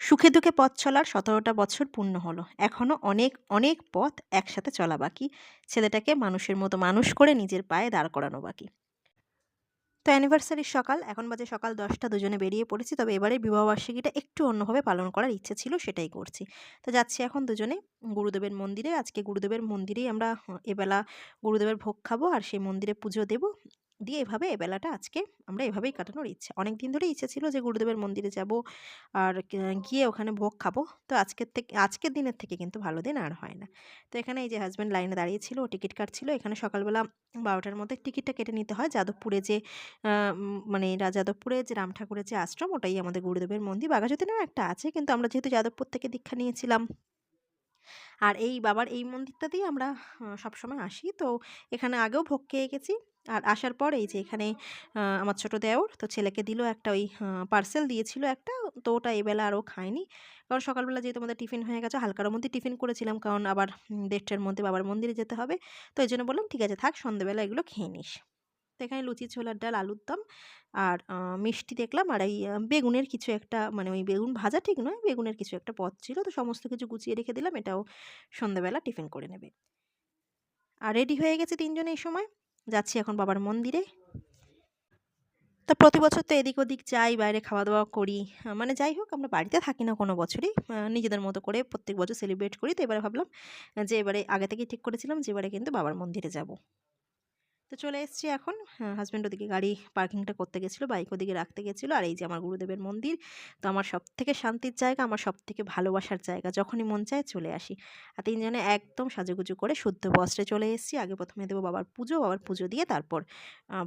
সুখে দুঃখে পথ চলার সতেরোটা বছর পূর্ণ হলো। এখনও অনেক অনেক পথ একসাথে চলা বাকি। ছেলেটাকে মানুষের মতো মানুষ করে নিজের পায়ে দাঁড় করানো বাকি। তো অ্যানিভার্সারির সকাল, এখন বাজে সকাল দশটা, দুজনে বেরিয়ে পড়েছি। তবে এবারে বিবাহবার্ষিকীটা একটু অন্যভাবে পালন করার ইচ্ছে ছিল, সেটাই করছি। তো যাচ্ছি এখন দুজনে গুরুদেবের মন্দিরে। আজকে গুরুদেবের মন্দিরেই আমরা এবেলা গুরুদেবের ভোগ খাব আর সেই মন্দিরে পুজো দেব। দিয়ে এভাবে এবেলাটা আজকে আমরা এভাবেই কাটানোর ইচ্ছে। অনেক দিন ধরে ইচ্ছে ছিল যে গুরুদেবের মন্দিরে যাব আর গিয়ে ওখানে ভোগ খাব। তো আজকের থেকে আজকের দিনের থেকে কিন্তু ভালো দিন আর হয় না। তো এখানে এই যে হাজব্যান্ড লাইনে দাঁড়িয়েছিল ও টিকিট কাটছিল, এখানে সকালবেলা বারোটার মধ্যে টিকিটটা কেটে নিতে হয়। যাদবপুরে যে মানে যাদবপুরে যে রাম ঠাকুরের যে আশ্রম, ওটাই আমাদের গুরুদেবের মন্দির। বাঘাযতীনেও একটা আছে, কিন্তু আমরা যেহেতু যাদবপুর থেকে দীক্ষা নিয়েছিলাম আর এই বাবার এই মন্দিরটাতেই আমরা সবসময় আসি। তো এখানে আগেও ভোগ খেয়ে গেছি। আর আসার পর এই যে এখানে আমার ছোটো দেওর তো ছেলেকে দিল একটা ওই পার্সেল দিয়েছিল একটা। তো ওটা এবেলা আরও খায়নি। কারণ সকালবেলা যেহেতু আমাদের টিফিন হয়ে গেছে, হালকার মধ্যে টিফিন করেছিলাম। কারণ আবার দেড়টার মধ্যে বাবার মন্দিরে যেতে হবে। তো এই জন্য বললাম, ঠিক আছে, থাক, সন্ধেবেলা এগুলো খেয়ে নিস। তো এখানে লুচি ছোলার ডাল, আলুর দম আর মিষ্টি দেখলাম আর এই বেগুনের কিছু একটা মানে ওই বেগুন ভাজা ঠিক নয়, বেগুনের কিছু একটা পদ ছিল। তো সমস্ত কিছু গুছিয়ে রেখে দিলাম, এটাও সন্ধ্যাবেলা টিফিন করে নেবে। আর রেডি হয়ে গেছে তিনজন এই সময়। যাচ্ছি এখন বাবার মন্দিরে। তো প্রতি বছর তো এদিক ওদিক যাই, বাইরে খাওয়া দাওয়া করি মানে যাই হোক, আমরা বাড়িতে থাকি না কোনো বছরই। নিজেদের মতো করে প্রত্যেক বছর সেলিব্রেট করি। তো এবারে ভাবলাম যে এবারে আগে থেকেই ঠিক করেছিলাম যে এবারে কিন্তু বাবার মন্দিরে যাব। তো চলে এসেছি এখন। হাজব্যান্ড ওদিকে গাড়ি পার্কিংটা করতে গেছিল বাইক ওদিকে রাখতে গেছিল। আর এই যে আমার গুরুদেবের মন্দির, তো আমার সব থেকে শান্তির জায়গা, আমার সব থেকে ভালোবাসার জায়গা। যখনই মন চায় চলে আসি। আর তিনজনে একদম সাজুগুজু করে শুদ্ধ বস্ত্রে চলে এসেছি। আগে প্রথমে দেবো বাবার পুজো বাবার পুজো দিয়ে তারপর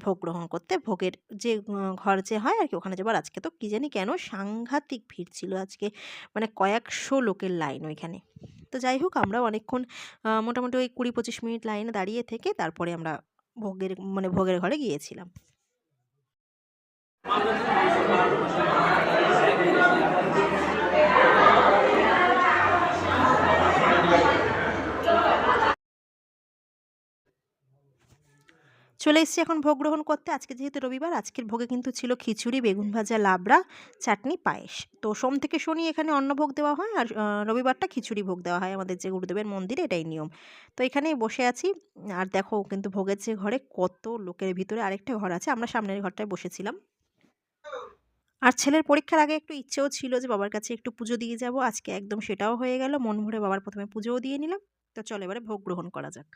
ভোগ গ্রহণ করতে। ভোগের যে ঘর যে হয় আর কি, ওখানে যাবার আজকে তো কী জানি কেন সাংঘাতিক ভিড় ছিল আজকে মানে কয়েকশো লোকের লাইন ওইখানে। তো যাই হোক আমরা অনেকক্ষণ মোটামুটি ওই কুড়ি পঁচিশ মিনিট লাইনে দাঁড়িয়ে থেকে তারপরে আমরা ভোগের মানে ভোগের ঘরে গিয়েছিলাম। চলে এসেছি এখন ভোগ গ্রহণ করতে। আজকে যেহেতু রবিবার, আজকের ভোগে কিন্তু ছিল খিচুড়ি, বেগুন ভাজা, লাবড়া, চাটনি, পায়েস। তো সোম থেকে শনি এখানে অন্ন ভোগ দেওয়া হয় আর রবিবারটা খিচুড়ি ভোগ দেওয়া হয় আমাদের যে গুরুদেবের মন্দিরে, এটাই নিয়ম। তো এখানেই বসে আছি। আর দেখো কিন্তু ভোগের যে ঘরে কত লোকের ভিতরে আরেকটা ঘর আছে, আমরা সামনের ঘরটায় বসেছিলাম। আর ছেলের পরীক্ষার আগে একটু ইচ্ছেও ছিল যে বাবার কাছে একটু পুজো দিয়ে যাব। আজকে একদম সেটাও হয়ে গেল। মন ভরে বাবার প্রথমে পুজোও দিয়ে নিলাম। তো চলো এবারে ভোগ গ্রহণ করা যাক।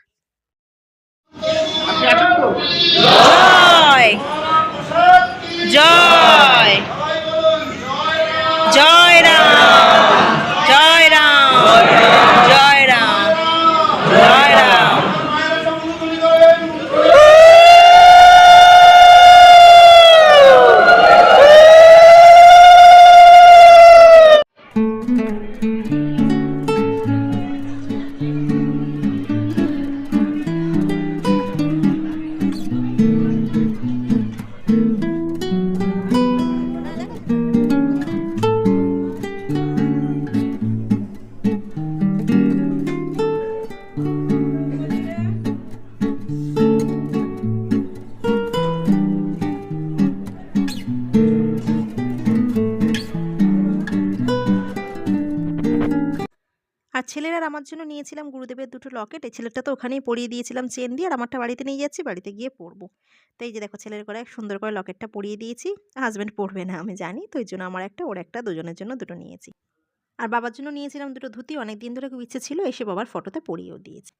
আর ছেলের আর আমার জন্য নিয়েছিলাম গুরুদেবের দুটো লকেট। এই ছেলেটা তো ওখানেই পরিয়ে দিয়েছিলাম চেন দিয়ে আর আমারটা বাড়িতে নিয়ে যাচ্ছি, বাড়িতে গিয়ে পরবো। তো এই যে দেখো ছেলের করে এক সুন্দর করে লকেটটা পরিয়ে দিয়েছি। হাজব্যান্ড পরবে না, আমি জানি। তো এই জন্য আমার একটা, ওর একটা, দুজনের জন্য দুটো নিয়েছি। আর বাবার জন্য নিয়েছিলাম দুটো ধুতি। অনেক দিন ধরে খুব ইচ্ছে ছিল এসে বাবার ফটোতে পরিয়েও দিয়েছি।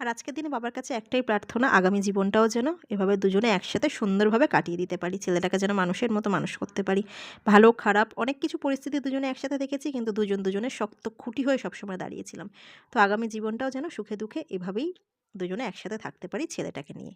আর আজকের দিনে বাবার কাছে একটাই প্রার্থনা, আগামী জীবনটাও যেন এভাবে দুজনে একসাথে সুন্দরভাবে কাটিয়ে দিতে পারি, ছেলেটাকে যেন মানুষের মতো মানুষ করতে পারি। ভালো, খারাপ, অনেক কিছু পরিস্থিতি দুজনে একসাথে দেখেছি, কিন্তু দুজন দুজনের শক্ত খুঁটি হয়ে সবসময় দাঁড়িয়েছিলাম। তো আগামী জীবনটাও যেন সুখে দুঃখে এভাবেই দুজনে একসাথে থাকতে পারি ছেলেটাকে নিয়ে।